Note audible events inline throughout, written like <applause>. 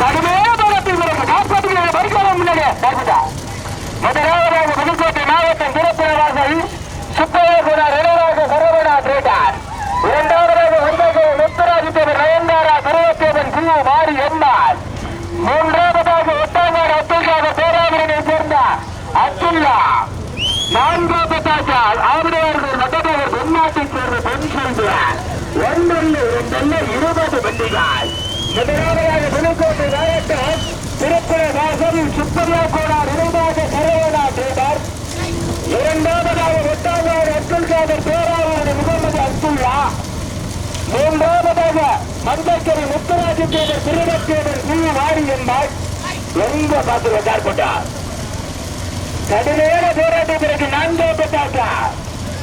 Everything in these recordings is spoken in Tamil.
கடுமையான போராட்டம் பிறகு கார் போட்டுக்கிறேன் பரிகாரம் முன்னாடி பார்த்துட்டா முதலாவதாக புதுக்கோட்டை மாவட்டம் திருப்பரவாசல் சுப்பையகுட ரெனராக சரவணா டிரேடர் இரண்டாவதாக வந்தகோடு முத்துராஜித்தேவன் நயன்தாரா சர்வத்தேவன் கு மாரி எம்மாள். மூன்றாவதாக ஒட்டாங்காடு அப்துல்காக பேராவரனை சேர்ந்த அப்துல்லா. நான்காவதாக ஆவிடையார்கள் மதத்தவர் தென்னாட்டைச் சேர்ந்த பெண் சொல்கிறார். ஒன்றல்ல இரண்டல்ல இருபது வண்டிகள் முதலாவதாக புதுக்கோட்டை மாவட்டம் திருப்புர வாசல் சுப்பரியா கோடார் இரண்டாவது சரவணா செய்தார். இரண்டாவதாக ஒட்டாங்காடு அப்துல் காதர் பேராளர் முகமது அப்துல்லா. மூன்றாவதாக மந்தக்கரை முத்துராஜ தேவர் திருடத்தேவர் சி வாரி என்பார். எங்க பார்த்து வந்தார் போட்டார். கடுமையான போராட்ட பிறகு நான்காவதாக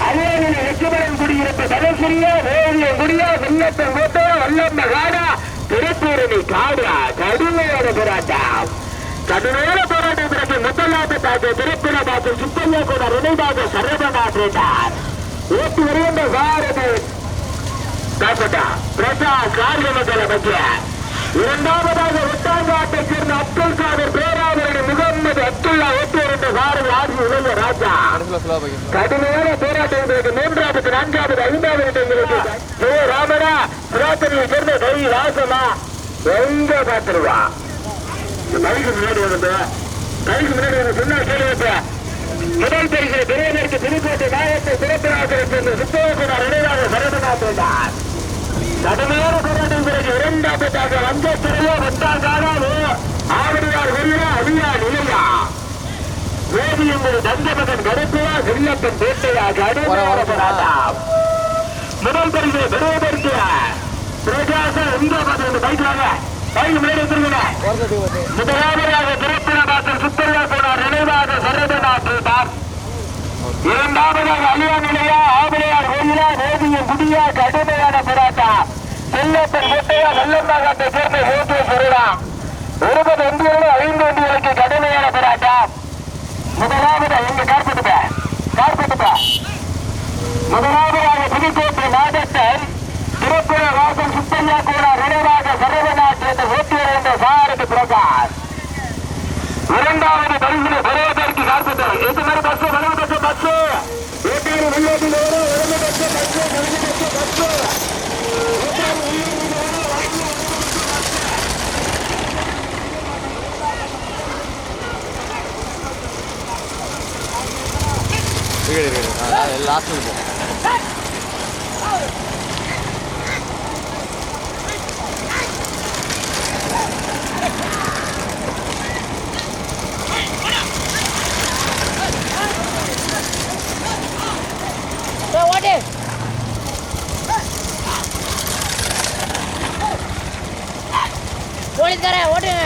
அரியணில் வெற்றிபரன் குடியிருப்பு தனசிரியா வேதியம் குடியா விண்ணப்பம் கோட்டா வல்லம்ம காடா திருப்பூரணி காடா கடுமையான போராட்டம். கடுமையான போராட்டம் பிறகு முதலாவதாக திருப்பின பார்த்து சுப்பையா கூட நினைவாக சரவணா கேட்டார் ஓட்டு வருகின்ற பாரதி காப்பட்டா பிரசாத் காரியமங்கல மத்திய. இரண்டாவதாக ஒட்டாங்காட்டை சேர்ந்த அப்துல் காதர் பேர் முகமது அப்துல்லா ஓட்டு என்ற சாரதி ஆட்சி உலக ராஜா? கடுமையான போராட்டங்களுக்கு மூன்றாவது நான்காவது ஐந்தாவது எங்களுக்கு ஓ ராமனா புராத்தனியை சேர்ந்த கை வாசமா? எங்க பாத்துருவா கைக்கு முன்னாடி வந்து கைக்கு முன்னாடி வந்து சொன்னா கேள்வி முதல் பரிசு பெரியவருக்கு திருக்கோட்டை மாவட்ட சிறப்பினாசிரியர் சேர்ந்த சுத்தகுமார் நினைவாக சொன்னார் கடுமையான போராட்டம் பிறகு இரண்டாவதாக வந்த திரையோ வந்தாங்கானோ ஆவடியார் வெளியா அழியா நிலையா? வேதியங்கள் தங்கமகன் கருப்புவா வில்லப்பன் பேட்டையா கடுமையான போராட்டம். முதல் பரிசு பெரியவருக்கு பிரகாசம் எங்க பார்த்து பைக் வாங்க பைக் வந்துருங்க முதலாவதாக திருப்பினபாசல் சுத்தரியா போனார். நினைவாக சரதநாத் இரண்டாவதாக அழியா நிலையா ஆவலையார் கோயிலா வேதிய குடியா கடுமையான போராட்டம் செல்லப்பன் முட்டையா வெள்ளம்பாகத்தை சேர்ந்த ஓட்டு சொல்லலாம் இருபது ஒன்றியர்கள் ஐந்து ஒன்றியர்களுக்கு கடுமையான போராட்டம் முதலாவது எங்க கார்பெட்டுப்ப கார்பெட்டுப்ப முதலாவதாக புதுக்கோட்டை மாவட்டம் திருப்புர வாசல் சுப்பையா கூட நினைவாக சரவநாத் என்ற ஓட்டுநர் என்ற சாரதி பிரகாஷ் இரண்டாவது பரிசில் பெறுவதற்கு கார்பெட்டர் எட்டு மாதிரி பஸ் வலது பஸ் பஸ் ஓட்டுநர் உள்ளத்தில் வரும் வலது பஸ் பஸ் வலது பஸ் பஸ் லாஸ்ட் இருக்கும் ஓட்டு போலீஸ் தரேன் ஓட்டுங்க.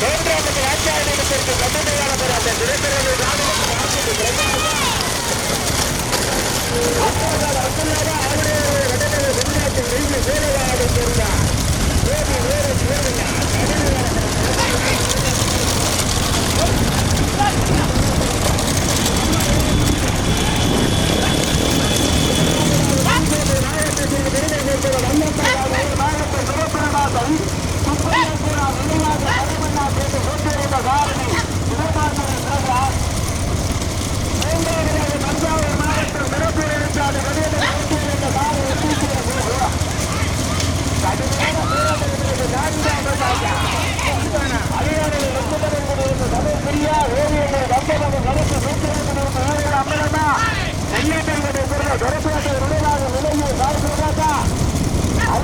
மூன்றாவது ராஜாவை நிமிடத்திற்கு கடுமையான போராட்ட திரைப்பிரவு I'm not going to அமுது ரோட்டு ரெண்டு காருக்கு எட்டு சேர ஓகு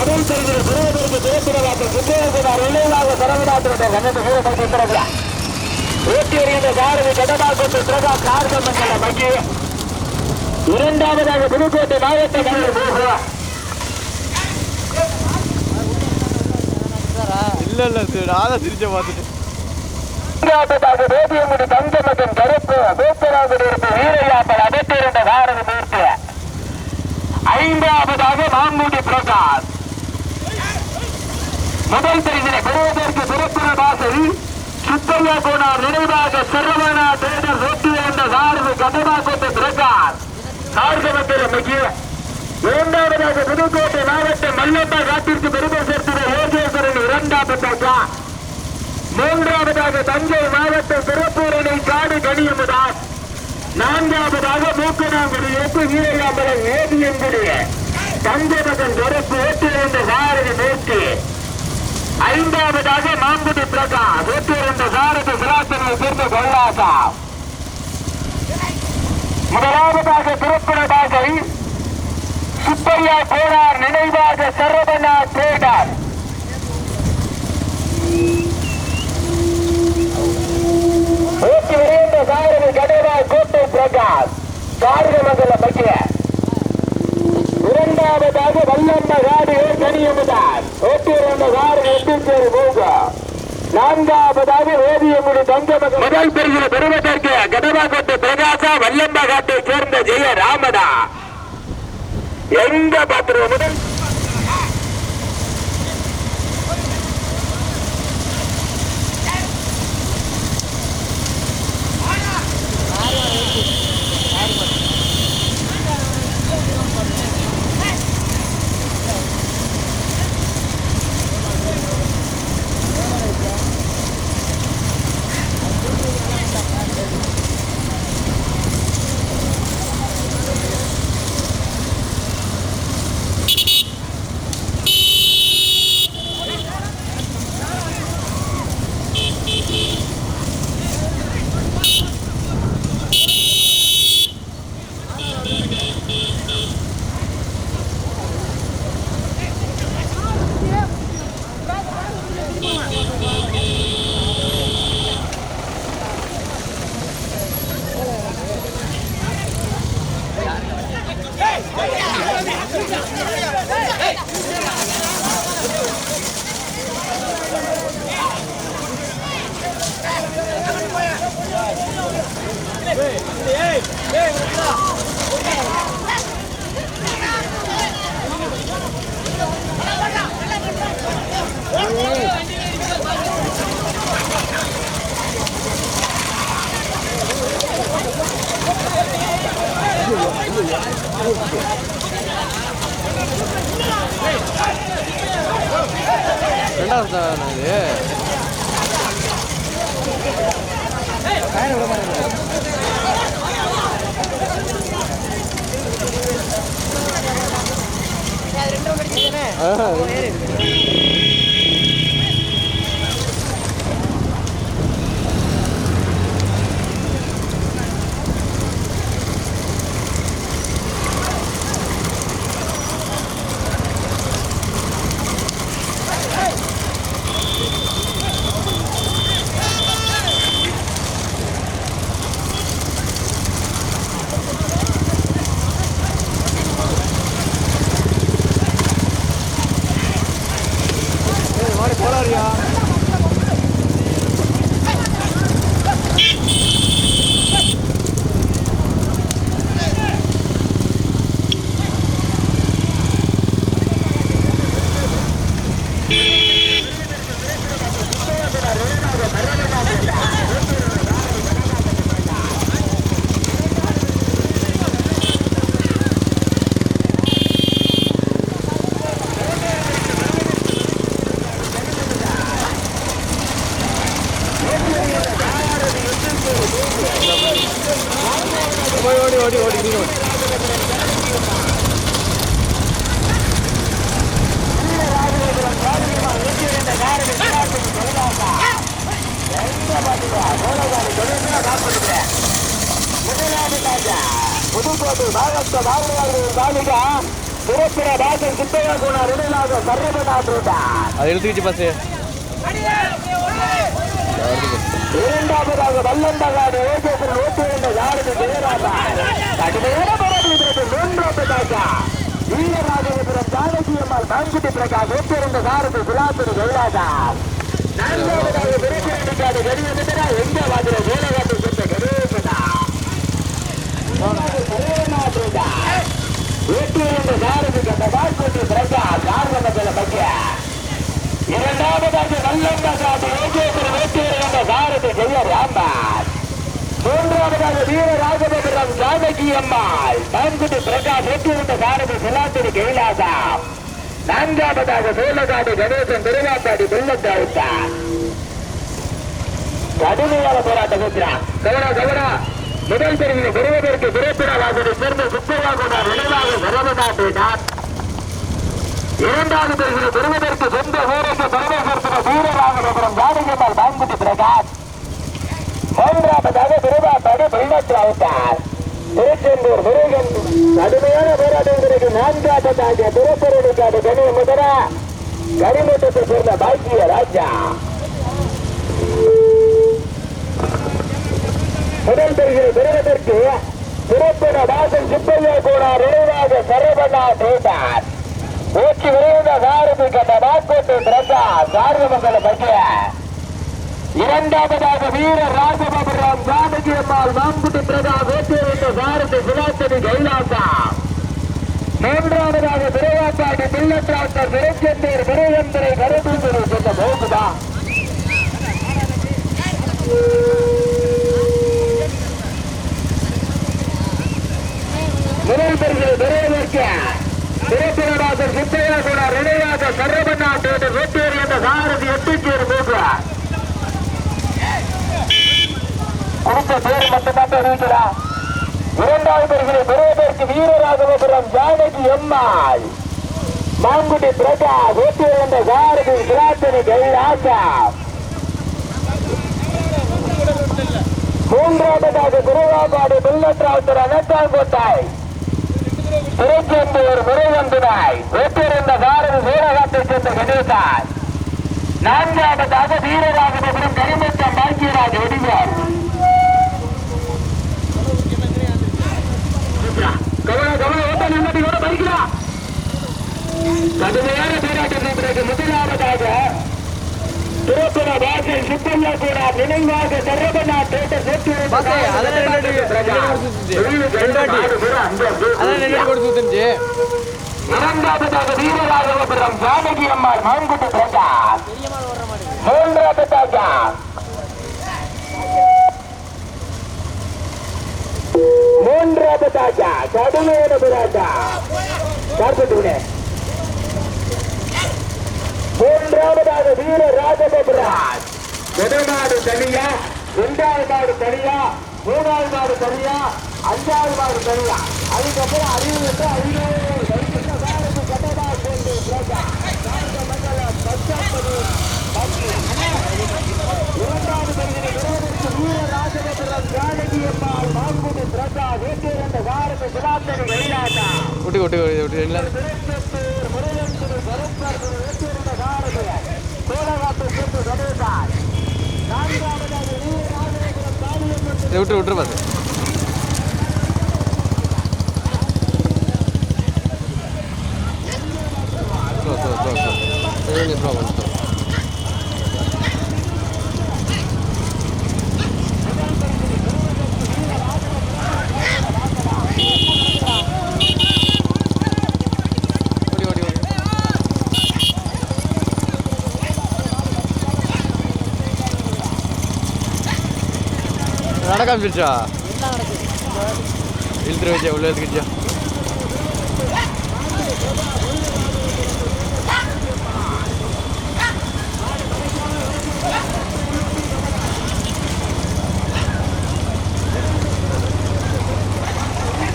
முதல் தெரிகிற பெறுவதற்கு திரைப்படவாக்க சுத்தேசனார் இளைவாக சரவணாத்தினுடைய கண்ணத்து வீரமாக இருக்கிறார் ஓட்டி எறிந்த காரதி கடமா கொண்டு பிரகா கார்கமங்கல மங்கி இரண்டாவதாக புதுக்கோட்டை மாவட்ட போகிறார் இல்லை இல்லை நான் தான் சிரிச்ச பார்த்துட்டு. மூன்றாவதாக வேதியங்குடி தங்கமகன் கருப்பு வேப்பராகுடி இருப்பு வீரையாப்பல் அகற்றிருந்த காரதி மூர்த்தி. ஐந்தாவதாக மாங்குடி பிரகாஷ். முதல் பரிசினை பெறுவதற்கு திருப்புற வாசல் சுப்பையா கோனார் நினைவாக சரவணா தேர்தல் வெற்றி என்ற சாரதி கதமா கொண்ட பிரகாஷ் கார்கவத்தில் முக்கிய இரண்டாவதாக புதுக்கோட்டை மாவட்டம் மல்லப்பா காட்டிற்கு பெருமை சேர்த்துள்ள யோகேஸ்வரன் இரண்டாவதாக மூன்றாவதாக தஞ்சை மாவட்டம் திருப்பூரணி காடு கனியமுதாஸ் நான்காவதாக மூக்கனாங்குடி எட்டு வீரகாம்பலம் ஏதியங்குடி தஞ்சை மகன் தொடர்பு ஏற்றிருந்த சாரதி நோக்கி ஐந்தாவதாக மாங்குடி பிரகாஷ் இரண்டு சாரதி சிராசனை சேர்ந்த கொல்லாசா முதலாவதாக திருப்பண சுப்பையா கோனார் நினைவாக சரவணா தேடார். ஓட்டி இரண்டு சாரதி கடவா கோட்டை பிரகாஷ் கார்கமங்கல மக்கிய இரண்டாவதாக வல்லம்ம காடு கனியமுதான் ஓட்டி விரைந்த சாரதி எட்டுச்சேரி மூக நான்காவதாக வேதியமுடி தங்கமக முதல் பெருகிற பெறுவதற்கு கடவா பிரகாசா வல்லம்ம காட்டை சேர்ந்த ஜெய ராமதா எங்க பாத்திரம் முதல் அது <laughs> ரெண்டு ரவுண்ட் அடிச்சுதானே ஆ, ஏறு போறாரியா ஓடி ஓடி ஓடி ஓடி நீ ஓடி புதுக்கோட்டை பாகத்த பாரதியாளர்கள் தாலிகா திருப்பிட பாசன் சித்தையா குணா நிலையிலாக சர்வநாட்டுட்டார் அதை எடுத்துக்கிச்சு பஸ்ஸு இரண்டாவதாக வல்லந்தகாடு ஏகேசன் நூற்றி இரண்டு யாருக்கு ஜெயராஜா கடுமையான போராட்டத்திற்கு வீரராஜபுரம் ஜானகி அம்மாள் பிரகாஷ் நூற்றி இரண்டு யாருக்கு கௌராஜா ஜெயராஜா நான்காவதாக விருப்பிரண்டிக்காடு வெளியிட்டா எங்க வாதிர வேலைவாட்டு சொந்த கணேசனா நூற்றி இரண்டு கண்ட மாங்குட்டி பிரகாஷ் காரணமங்கல பையன் இரண்டாவதாக நல்லம்பகாது ஏகேஸ்வரர் வேட்டூர் என்ற சாரதி ஜெய ராம்பார் மூன்றாவதாக வீர ஜானகி அம்மாள் பிரகாஷ் சாரதி சிலாத்திரி கைலாசா நான்காவதாக சோழகாடு கணேசன் திருவாப்பாடி வெள்ளத்தாழ்த்தார் கடுமையான போராட்டம் இருக்கிறார் கவனா கவனா. முதல் பிரிவில் பெறுவதற்கு திரைப்படவாசனை சேர்ந்த சுற்றுலா கொண்டார் நினைவாக சரவநாட்டினார் இரண்டாவது பிரிவில் பெறுவதற்கு சொந்த ஊருக்கு பரமேஸ்வரத்தின வீரராகவபுரம் ஜானகியம்மாள் மாங்குட்டி பிரகாஷ் மூன்றாவதாக திருவாப்பாடு வெள்ளத்தாழ்த்தார் திருச்செந்தூர் முருகன் கடுமையான போராட்டம் கிடைக்கும் போராட்டத்திற்கு நான்காவதாக திருப்பரணிக்காடு கனி முதல கரிமூட்டத்தை சேர்ந்த பாக்கிய ராஜா. முதல் பெறுகிற பெறுவதற்கு திருப்பன வாசல் சுப்பையா கூட நினைவாக சரவணா செய்தார். ஊற்றி விரைந்த சாரதி கண்ட மாக்கோட்டை பிரசா சார்வமங்கல பற்றிய இரண்டாவதாக வீர ராஜபாபு ராம் ஜானகி அம்மாள் மாம்புட்டி பிரதா வேட்டியிருந்த பாரதி சுலாசனி கைலாசா. மூன்றாவதாக திருவாப்பாடி பிள்ளத்தாக்கர் திருச்செந்தூர் முருகந்தரை கருதூர் சொன்ன போகுதா முதல் பெருகில் பெறுவதற்கு திருப்பிரடாசர் சுப்பையா கூட இணையாக சரவண்ணா தேட்டர் வெட்டூர் என்ற சாரதி பேர் போகிறார் கொடுத்த பேர் மட்டும்தான் இருக்கிறார் இரண்டாவது பெருகில் பெறுவதற்கு வீரராகவபுரம் ஜானகி எம்மாள். மாங்குடி பிரஜா வெட்டூர் வந்த சாரதி கிராத்தனி கைலாசா. மூன்றாவதாக திருவாபாடு பிள்ளற்றாவுத்தர் அனத்தாங்கோட்டாய். திருச்செந்தூர் முருகந்துனாய் வெற்றிருந்த பாரதி சூரகாட்டை சேர்ந்த கணேசாய். நான்காவதாக வீரராகபுரம் கரிமுத்தம் பாக்கியராஜ் ஒடிவார் கவன கவன ஓட்ட நிம்மதி கூட பறிக்கிறா கடுமையான போராட்டத்தின் பிறகு முதலாவதாக திருப்பண வாசல் சுப்பையா கூட நினைவாக சரவணா தேட்டர் இரண்டாவதாக வீரராகவபுரம் ஜானகி அம்மாள் மாங்குட்டி பிரகாஷ் பெரியம்மாள் மூன்றாவதாக மூன்றாவதாக கடுமையான போராட்டம். பார்த்துட்டு மூன்றாவதாக வீர ராஜபபுராஜ் முதல் நாடு தனியா? இரண்டாவது நாடு தனியா? மூணாவது நாடு தனியா? அஞ்சாவது நாடு தனியா? அதுக்கப்புறம் அறிவு பிரஜா இரண்டாவது விட்டு விட்டு விட்டு இல்லை திருச்செந்தூர் முருகன் திரு கருப்பர் திரு வேட்டூர் என்ற வாரத்தை சோழகாட்டை சேர்ந்து கணேசாய் நான்காவதாக வீர ராஜபுரம் காளியம்மன் இதை விட்டு விட்டுரு பாத்து slow slow slow slow slow கொஞ்சம் ஸ்லோ நடக்க இழுத்துரு வச்சா உள்ள எடுத்துக்கிச்சா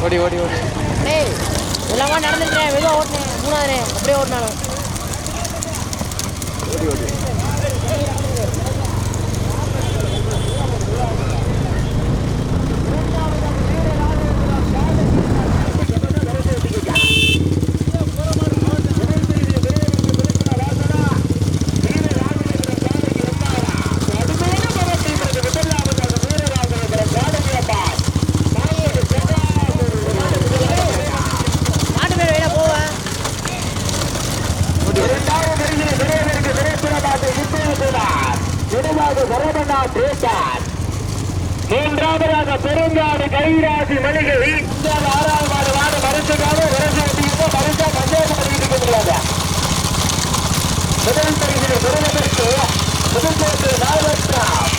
ஓடி ஓடி ஓடி. ஏய் எல்லாமே நடந்துட்டேன் மெதுவாக ஓட்டினேன் மூணாவது அப்படியே ஓட்டினாலும் ஓடி ஓடி மாட்டு பேர் வெளியே போவேன் மூன்றாவதாக பெருங்காடு கைராசி மளிகை இந்தியாவில் ஆறாவது மாடு மாடு மருத்துக்காக விரசு ஓட்டிக்கிட்டு மருந்தா பஞ்சாயத்து பண்ணிக்கிட்டு முடியாது முதல் பரிசிலை பெறுவதற்கு புதுக்கோட்டை மாவட்டம்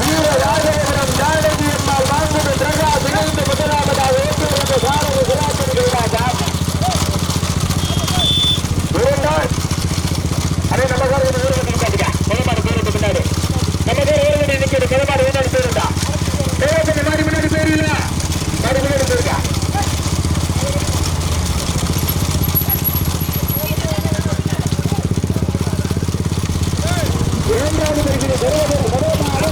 வீர ராஜபுரம் ஜானகி அம்மாள் வாங்குவது பிரகாஷ் இணைந்து முதலாவதாக ஓட்டுவது சாரதி விராசன் கைராஜா இரண்டாள் அதே நம்ம சார் ஒரு ஊருக்கு நிற்காதுங்க முதல்மாடு பின்னாடி நம்ம பேர் ஊருக்கு நிற்கிறது முன்னாடி பேருண்டா தேவப்பட்ட மாதிரி முன்னாடி பேர் இல்ல மாடு முன்னாடி பேருக்கா இரண்டாவது பரிசிலை பெறுவதற்கு முதல்மாடு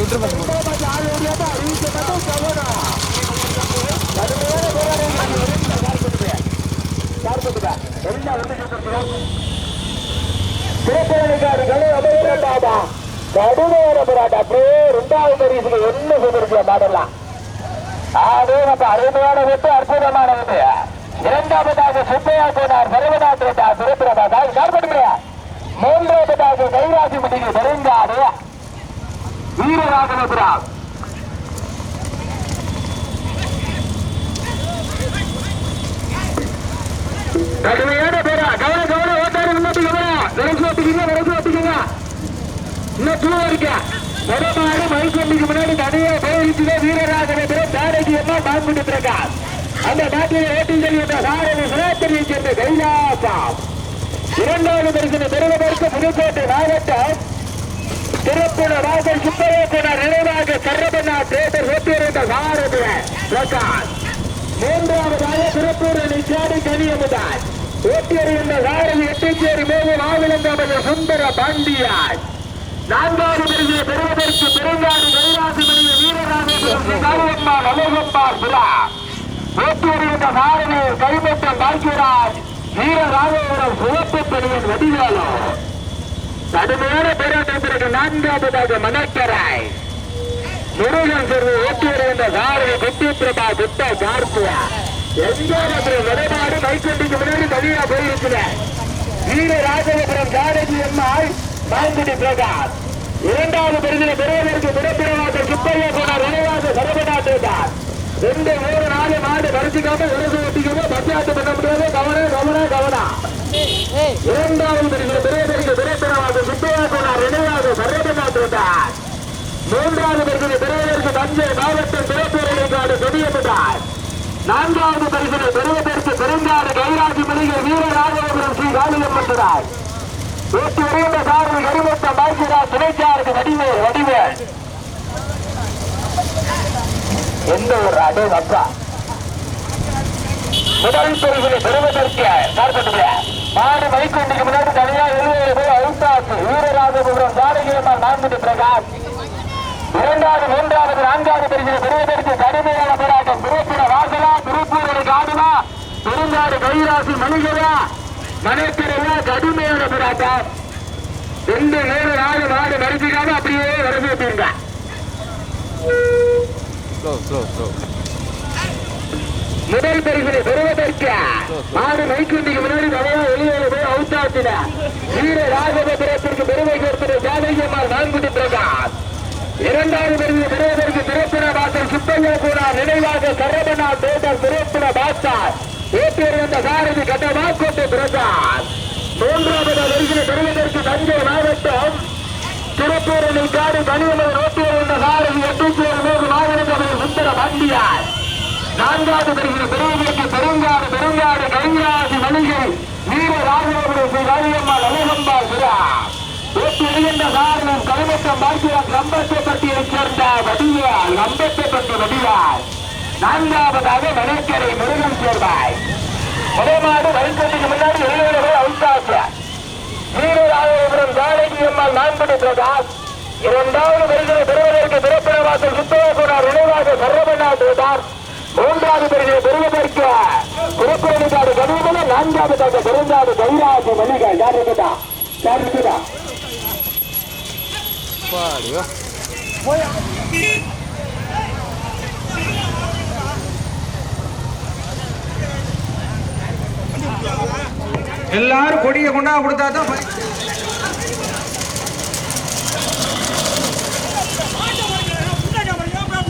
அந்த விட்டுரு பாருங்க கடுமையான போராட்டம் அப்படியே ரெண்டாவது பரிசுக்கு என்ன சொல்லிருக்கல மாடலாம் அதே நம்ம அருமையான வெட்டு அற்புதமான வெட்டு இரண்டாவதாக சுப்பையா போனார் சர்வநாத்திரத்தா சிறப்பிரபா கார்பட்டு மூன்றாவதாக கைராசி முடிவு பெருங்காடு வீரராகவபுரம் கடுமையான பேரா. கவன கவன ஓட்டாரு முன்னாடி கவனா. விரைச்சு ஓட்டிக்கீங்க விரைச்சு ஓட்டிக்கீங்க இன்னும் தூரம் இருக்க. முதலாக மைக்கண்டிக்கு முன்னாடி தனியா போயிருச்சுதே வீரராகவபுரம் தாரகி எல்லாம் பாம்புட்டு பிரகாஷ் அந்த நாட்டில் ஓட்டில் செல்கின்ற சாரதி சிராத்திரியை சேர்ந்த கைலாசம். இரண்டாவது பரிசனை பெறுவதற்கு புதுக்கோட்டை மாவட்டம் திருப்புண வாசல் சுப்பரேசனர் நினைவாக சரபண்ணா தேட்டர் ஒத்திருந்த சாரதி பிரகாஷ். மூன்றாவதாக திருப்பூர் நிச்சாடி கனியமுதாய் ஓட்டியறிந்த சாரதி எட்டுச்சேரி மேலே மாவிலங்காமல் சுந்தர பாண்டியாய். நான்காவது பிரிவு பெறுவதற்கு பெருங்காடு கைலாசி மணிய வீரராமேஸ்வரம் காரியம்மா அமோகப்பா சுரா ஓட்டியறிந்த சாரதி கைப்பற்றம் பாக்கியராஜ் வீரராமேஸ்வரம் சிவப்பு பணியின் வடிவாளம் கடுமையான நான்காவதாக மணக்கராய் முருகன் செல்வி ஓட்டி வருகின்ற சாரதி குட்டி பிரபா குட்ட கார்த்தியா எந்த விடமாடு மைக்கொண்டிக்கு முன்னாடி தனியா போயிருக்கிறார் வீர ராஜபுரம் ஜானகி அம்மாள் மாங்குடி பிரகாஷ் இரண்டாவது பரிதினை பெருவதற்கு திறப்பிரவாச சுப்பையா போனார் நினைவாக சரபநாட்டார் ரெண்டு மூணு நாலு மாடு மறைச்சிக்காம விரசு ஓட்டிக்காம பஞ்சாயத்து பண்ண முடியாது கவனம் கவனம் கவனம் ஏய் இரண்டாவது பெரிய பெரியதற்கு திரைப்படமாக சுப்பையா போனார் நினைவாக சர்வநாட்டார் மூன்றாவது பரிசிலை பெறுவதற்கு தஞ்சை மாவட்டம் திரைப்பேரணிக்காடு கொடியப்பட்டார் நான்காவது பரிசிலை பெறுவதற்கு பெருங்காடு கைராசி மணிகள் வீரராஜபுரம் ஸ்ரீ காளியம்மன்றார் ஓட்டி வருகின்ற சாரதி கரிமட்டம் பாக்கியராஜ் துணைச்சாருக்கு வடிவேல் வடிவேல். எந்த ஒரு அடே அப்பா முதல் பரிசிலை பெறுவதற்கு பார்க்கக்கூடிய மாடு மைக்கொண்டிக்கு முன்னாடி தனியா எழுபது போய் வீரராஜபுரம் ஜானகியம்மாள் நான்கு பிரகாஷ். இரண்டாவது மூன்றாவது நான்காவது பரிசிலை பெறுவதற்கு கடுமையான போராட்டம். திருப்பூர வாசலா திருப்பூர் காடுமா? பெருங்காடு கைராசி மணிகளா மனைக்கரையா கடுமையான போராட்டம். ரெண்டு மூணு நாலு நாடு மறுச்சிக்காம அப்படியே ஸ்லோ முதல் பரிசிலை பெறுவதற்கு மாடு மைக்குண்டிக்கு வீர ராஜபுரத்திற்கு பெருமை சேர்ப்பது ஜாதகியம்மாள் நான்குடி பிரகாஷ். இரண்டாவது பரிசு பெறுவதற்கு திரைப்பட பாசர் சுப்பையா கூட நினைவாக சரவணா தேட்டர் திரைப்பட பாஸ்டார் வந்த சாரதி கட்டமாக்கோட்டை பிரகாஷ். மூன்றாவது வருகிற பெறுவதற்கு தஞ்சை மாவட்டம் திருப்பூரணி காடு கனியமலை ரோட்டில் உள்ள சாரதி எட்டுச்சேர் மூன்று மாவட்டங்களில் சுந்தர பாண்டியார். நான்காவது வருகிற பெருவதற்கு பெருங்காடு பெருங்காடு கைராசி மணிகை வீர ராஜாவுடைய ஸ்ரீ காரியம்மாள் அழகம்பாள் விழா. ஓட்டு எழுகின்ற காரணம் கருமட்டம் பார்க்கிறார் கம்பத்தைப்பட்டியைச் சேர்ந்த வடிவால் கம்பத்தைப்பட்டி வடிவால். நான்காவதாக மணக்கரை முருகன் சேர்வாய். முதமாடு வழிபட்டுக்கு முன்னாடி எழுநூறு அவுத்தாசியார் வீரராஜபுரம் ஜானகி அம்மாள் நான்படி பிரதாஸ் இரண்டாவது வருகிற பெறுவதற்கு பிறப்பிடவாசல் சுத்தவாசனார் நினைவாக சரவணா பிரதாஸ் மூன்றாவது வருகிற பெறுவதற்கு திருப்பணிக்காடு கனிமல நான்காவதாக பெருந்தாடு கைராஜி மல்லிகை. யார் இருக்குதா? யார் இருக்குதா? எல்லாரும் கொடியை கொண்டா கொடுத்தா தான்